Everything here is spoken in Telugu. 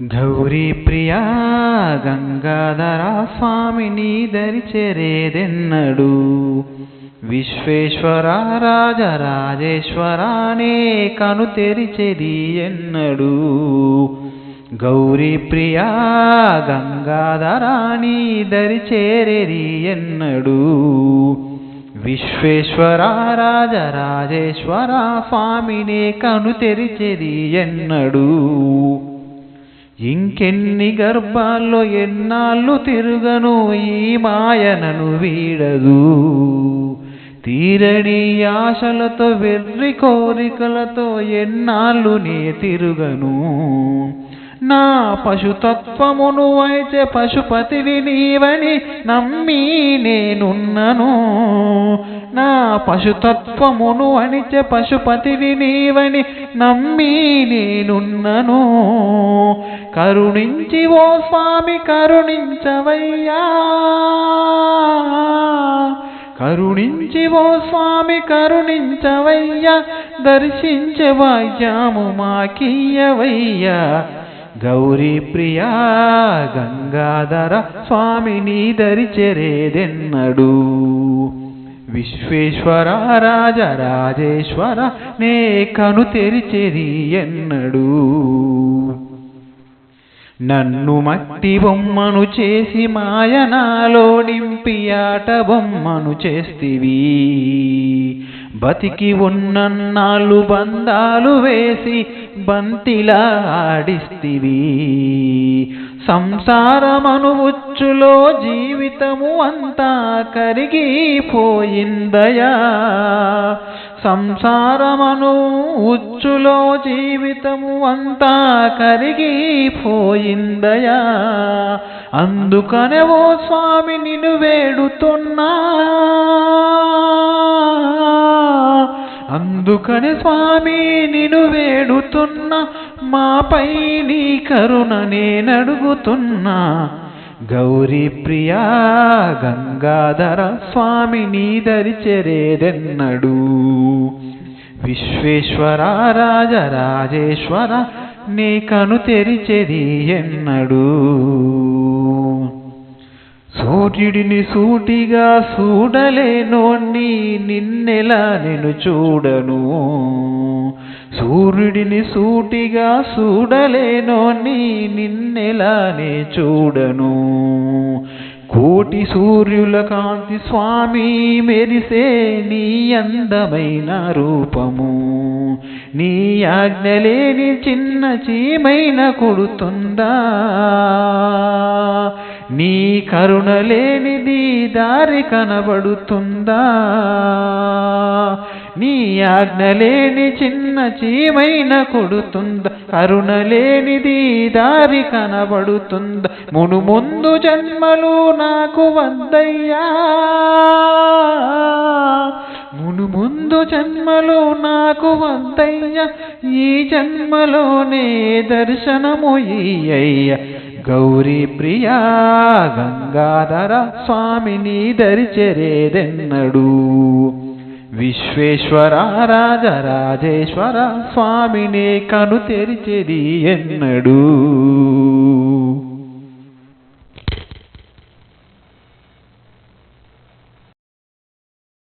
గౌరీ ప్రియా గంగాధర స్వామిని దరిచెరేదెన్నడు విశ్వేశ్వర రాజరాజేశ్వరానే కను తెరిచెది ఎన్నడు గౌరీ ప్రియా గంగాధరాని దరిచేరెరి ఎన్నడు విశ్వేశ్వర రాజరాజేశ్వర స్వామినే కను తెరిచెది ఎన్నడు ఇంకెన్ని గర్భాల్లో ఎన్నాళ్ళు తిరుగను ఈ మాయనను వీడదు. తీరని ఆశలతో వెర్రి కోరికలతో ఎన్నాళ్ళు నే తిరుగను. నా పశుతత్వమును అయితే పశుపతివి నీవని నమ్మి నేనున్నను. నా పశుతత్వమును అనిచే పశుపతివి నీవని నమ్మి నేనున్నను. కరుణించి ఓ స్వామి కరుణించవయ్యా. కరుణించి ఓ స్వామి కరుణించవయ్యా. దర్శించవయ్యాము మాకియ్యవయ్యా. గౌరీ ప్రియా గంగాధర స్వామిని దరిచెరేదెన్నడు విశ్వేశ్వర రాజరాజేశ్వర నే కను తెరిచెరి ఎన్నడు నన్ను మట్టి బొమ్మను చేసి మాయనాలో నింపి ఆట బొమ్మను చేస్తివి బతికి ఉన్నన్నాళ్ళు బంధాలు వేసి బంతిలా ఆడిస్తివి. సంసారమను ఉచ్చులో జీవితము అంతా కరిగిపోయిందయా. సంసారమను ఉచ్చులో జీవితము అంతా కరిగిపోయిందయా. అందుకనే ఓ స్వామి నిన్ను వేడుతున్నా. అందుకనే స్వామి నిను వేడుతున్నా మాపై నీ కరుణ నేనడుగుతున్నా. గౌరీ ప్రియా గంగాధర స్వామి నీ దరిచెరేదెన్నడు విశ్వేశ్వర రాజరాజేశ్వర నీ కను తెరిచెది ఎన్నడు. సూర్యుడిని సూటిగా చూడలేనోణ్ణి నిన్నెలా నేను చూడను. సూర్యుడిని సూటిగా చూడలేనోణ్ణి నిన్నెలానే చూడను. కోటి సూర్యుల కాంతి స్వామి మెరిసే నీ అందమైన రూపము. నీ ఆజ్ఞలేని చిన్న చీమైన కొడుతుందా? నీ కరుణ లేనిది దారి కనబడుతుందా? నీ ఆజ్ఞ లేని చిన్న చీమైన కొడుతుందా? కరుణ లేనిది దారి కనబడుతుందా? మును ముందు జన్మలు నాకు వద్దయ్యా. మును ముందు జన్మలు నాకు వద్దయ్యా. ఈ జన్మలోనే దర్శనము అయ్య గౌరీ ప్రియా గంగాధర స్వామిని దరిచెరేదెన్నడు విశ్వేశ్వర రాజరాజేశ్వర స్వామిని కను తెరిచెది ఎన్నడు